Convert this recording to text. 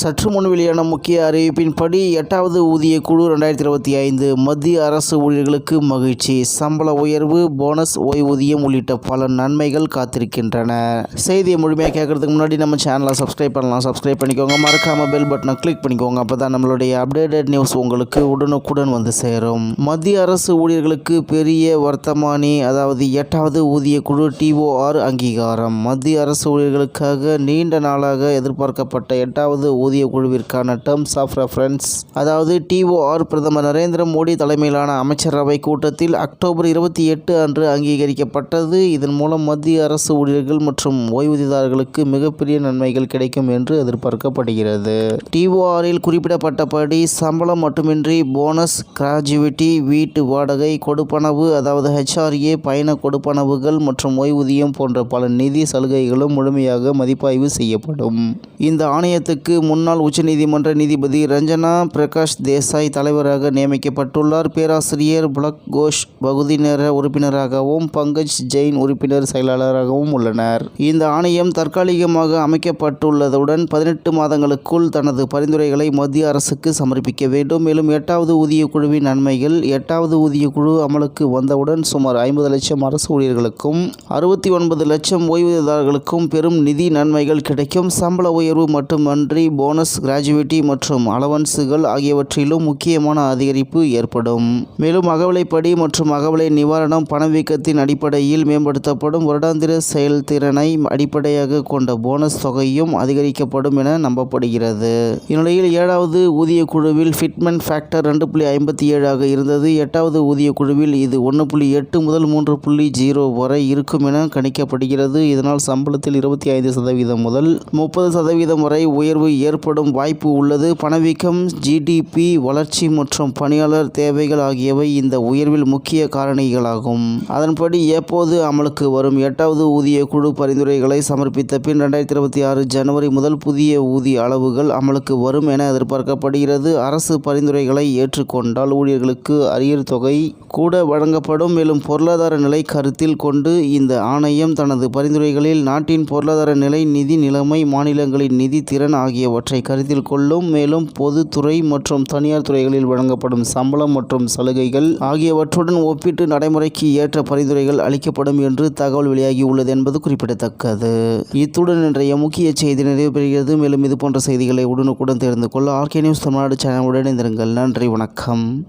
சற்று முன் வெளியான முக்கிய அறிவிப்பின்படி எட்டாவது ஊதிய குழு ரெண்டாயிரத்தி இருபத்தி ஐந்து மத்திய அரசு ஊழியர்களுக்கு மகிழ்ச்சி. சம்பள உயர்வு போனஸ் ஓய்வூதியம் உள்ளிட்ட பல நன்மைகள் காத்திருக்கின்றன. செய்தியை முழுமையாக கேட்கறதுக்கு முன்னாடி நம்ம சேனலை சப்ஸ்கிரைப் பண்ணலாம். சப்ஸ்கிரைப் பண்ணிக்கோங்க. மறக்காம பெல் பட்டனை கிளிக் பண்ணிக்கோங்க. அப்போ தான் நம்மளுடைய அப்டேட்டட் நியூஸ் உங்களுக்கு உடனுக்குடன் வந்து சேரும். மத்திய அரசு ஊழியர்களுக்கு பெரிய வர்த்தமானி அதாவது எட்டாவது ஊதிய குழு டிஓஆர் அங்கீகாரம். மத்திய அரசு ஊழியர்களுக்காக நீண்ட நாளாக எதிர்பார்க்கப்பட்ட எட்டாவது ஊதிய குழுவிற்கான டேர்ம்ஸ் ஆஃப் ரெஃபரன்ஸ் அதாவது டிஓஆர் பிரதமர் நரேந்திர மோடி தலைமையிலான அமைச்சரவை கூட்டத்தில் அக்டோபர் இருபத்தி எட்டு அன்று அங்கீகரிக்கப்பட்டது. இதன் மூலம் மத்திய அரசு ஊழியர்கள் மற்றும் ஓய்வூதியதாரர்களுக்கு மிகப்பெரிய நன்மைகள் கிடைக்கும் என்று எதிர்பார்க்கப்படுகிறது. டிஓஆரில் குறிப்பிடப்பட்டபடி சம்பளம் மட்டுமின்றி போனஸ் கிராஜுவிட்டி வீட்டு வாடகை கொடுப்பனவு அதாவது ஹெச்ஆர்ஏ பயண கொடுப்பனவுகள் மற்றும் ஓய்வூதியம் போன்ற பல நிதி சலுகைகளும் முழுமையாக மதிப்பாய்வு செய்யப்படும். இந்த ஆணையத்துக்கு முன் முன்னாள் உச்சநீதிமன்ற நீதிபதி ரஞ்சனா பிரகாஷ் தேசாய் தலைவராக நியமிக்கப்பட்டுள்ளார். பேராசிரியர் புலக் கோஷ் பகுதி நேர உறுப்பினராகவும் பங்கஜ் ஜெயின் உறுப்பினர் செயலாளராகவும் உள்ளனர். இந்த ஆணையம் தற்காலிகமாக அமைக்கப்பட்டுள்ளதுடன் பதினெட்டு மாதங்களுக்குள் தனது பரிந்துரைகளை மத்திய அரசுக்கு சமர்ப்பிக்க வேண்டும். மேலும் எட்டாவது ஊதிய குழுவின் நன்மைகள் எட்டாவது ஊதிய குழு அமலுக்கு வந்தவுடன் சுமார் ஐம்பது லட்சம் அரசு ஊழியர்களுக்கும் அறுபத்தி ஒன்பது லட்சம் ஓய்வூதியதாரர்களுக்கும் பெரும் நிதி நன்மைகள் கிடைக்கும். சம்பள உயர்வு மட்டுமன்றி போனஸ் கிராஜுவிட்டி மற்றும் அலவன்ஸுகள் ஆகியவற்றிலும் முக்கியமான அதிகரிப்பு ஏற்படும். மேலும் அகவலைப்படி மற்றும் அகவலை நிவாரணம் பணவீக்கத்தின் அடிப்படையில் மேம்படுத்தப்படும். வருடாந்திர செயல்திறனை அடிப்படையாக கொண்ட போனஸ் தொகையும் அதிகரிக்கப்படும் என நம்பப்படுகிறது. இந்நிலையில் ஏழாவது ஊதிய குழுவில் ஃபிட்மென்ட் ஃபேக்டர் ரெண்டு புள்ளி ஐம்பத்தி ஏழாக இருந்தது. எட்டாவது ஊதிய குழுவில் இது ஒன்று புள்ளி எட்டு முதல் மூன்று புள்ளி ஜீரோ வரை இருக்கும் என கணிக்கப்படுகிறது. இதனால் சம்பளத்தில் இருபத்தி ஐந்து சதவீதம் முதல் முப்பது சதவீதம் வரை உயர்வு ஏற்படும் வாய்ப்பு உள்ளது. பணவீக்கம் ஜிடிபி வளர்ச்சி மற்றும் பணியாளர் தேவைகள் ஆகியவை இந்த உயர்வில் முக்கிய காரணிகளாகும். அதன்படி எப்போது அமலுக்கு வரும்? எட்டாவது ஊதிய குழு பரிந்துரைகளை சமர்ப்பித்த பின் ரெண்டாயிரத்தி இருபத்தி ஆறு ஜனவரி முதல் புதிய ஊதிய அளவுகள் அமலுக்கு வரும் என எதிர்பார்க்கப்படுகிறது. அரசு பரிந்துரைகளை ஏற்றுக்கொண்டால் ஊழியர்களுக்கு அரியர் தொகை கூட வழங்கப்படும். மேலும் பொருளாதார நிலை கருத்தில் கொண்டு இந்த ஆணையம் தனது பரிந்துரைகளில் நாட்டின் பொருளாதார நிலை நிதி நிலைமை மாநிலங்களின் நிதி திறன் ஆகியவற்றை கருத்தில் கொள்ளும். மேலும் பொதுத்துறை மற்றும் தனியார் துறைகளில் வழங்கப்படும் சம்பளம் மற்றும் சலுகைகள் ஆகியவற்றுடன் ஒப்பிட்டு நடைமுறைக்கு ஏற்ற பரிந்துரைகள் அளிக்கப்படும் என்று தகவல் வெளியாகியுள்ளது என்பது குறிப்பிடத்தக்கது. இத்துடன் இன்றைய முக்கிய செய்தி நிறைவு பெறுகிறது. மேலும் இது போன்ற செய்திகளை உடனுக்குடன் தெரிந்து கொள்ள ஆர்கே நியூஸ் தமிழ்நாடு சேனலுடன் இணைந்திருங்கள். நன்றி வணக்கம்.